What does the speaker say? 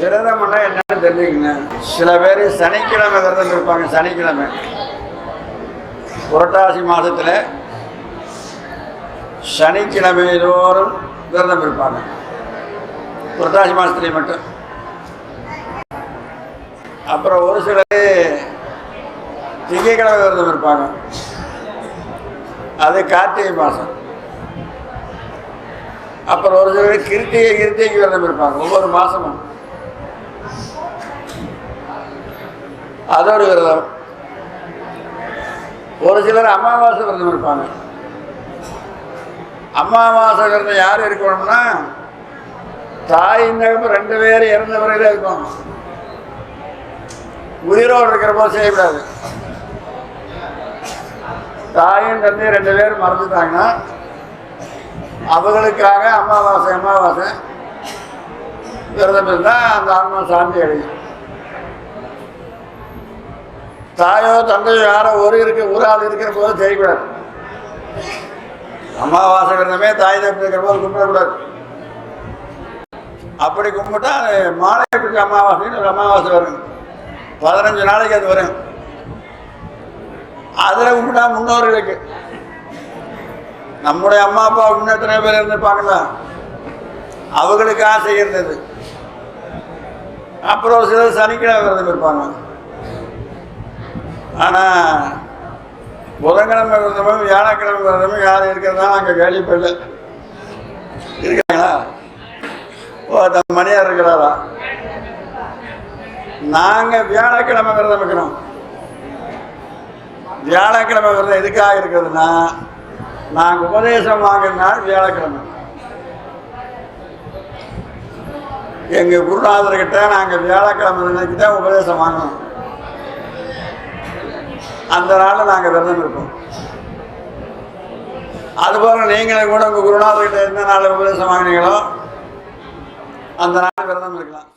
விரதம்னா என்னன்னு தெரிஞ்சுக்கங்க. சில பேர் சனிக்கிழமை விரதம் இருப்பாங்க சனிக்கிழமை. புரட்டாசி மாதத்தில் சனிக்கிழமை தோறும் விரதம் இருப்பாங்க. புரட்டாசி மாதத்துலேயும் மட்டும். அப்புறம் ஒரு சிலர் திங்கக்கிழமை விரதம் இருப்பாங்க. அது கார்த்திகை மாதம். அப்புறம் ஒரு சிலர் கிருத்திகை கிருத்திகைக்கு விரதம் இருப்பாங்க. ஒவ்வொரு மாதமும். அதோட விரதம். ஒரு சிலர் அமாவாசை விரதம் இருப்பாங்க. அமாவாசை விரதம் யார் இருக்கணும்னா தாயின் தகப்பு ரெண்டு பேர் இறந்த பிறகு இருப்பாங்க. உயிரோடு இருக்கிற போது செய்யக்கூடாது. தாயும் தந்தையும் ரெண்டு பேரும் மறந்துட்டாங்கன்னா அவங்களுக்காக அமாவாசை அமாவாசை விரதம் இருந்தால் அந்த ஆன்மா சாந்தி அடையும். தாயோ தந்தையோ யாரோ ஒரு இருக்க ஒரு ஆள் இருக்கிற போது செய்யக்கூடாது அமாவாசை விரதமே தாய் தப்பு இருக்கிற போது கும்பிடக்கூடாது. அப்படி கும்பிட்டா மாலை பிடிச்ச அமாவாசைன்னு ஒரு அமாவாசை வரும். பதினஞ்சு நாளைக்கு அது வரும். அதில் கும்பிட்டா முன்னோர்களுக்கு. நம்முடைய அம்மா அப்பா இன்னும் எத்தனை பேர் இருந்திருப்பாங்களா? அவங்களுக்கு ஆசை இருந்தது. அப்புறம் சில சிலர் சனிக்கிழமை விரதம் இருப்பாங்க. ஆனால் புதன்கிழமை விரதமும் வியாழக்கிழமை விரதமும் யாரும் இருக்கிறதா அங்கே கேள்விப்படல. இருக்காங்களா? ஓ அந்த மணியார் இருக்கிறாரா? நாங்கள் வியாழக்கிழமை விரதம் இருக்கிறோம். வியாழக்கிழமை விரதம் எதுக்காக இருக்கிறதுனா நாங்கள் உபதேசம் வாங்கின வியாழக்கிழமை. எங்கள் குருநாதர்கிட்ட நாங்கள் வியாழக்கிழமை தான் உபதேசம் வாங்கினோம் அந்த நாளில் நாங்கள் விரதம் இருப்போம். அதுபோல் நீங்களும் கூட உங்கள் குருநாதர்கிட்ட எந்த நாள் உபதேசம் வாங்கினீங்களோ அந்த நாள் விரதம் இருக்கலாம்.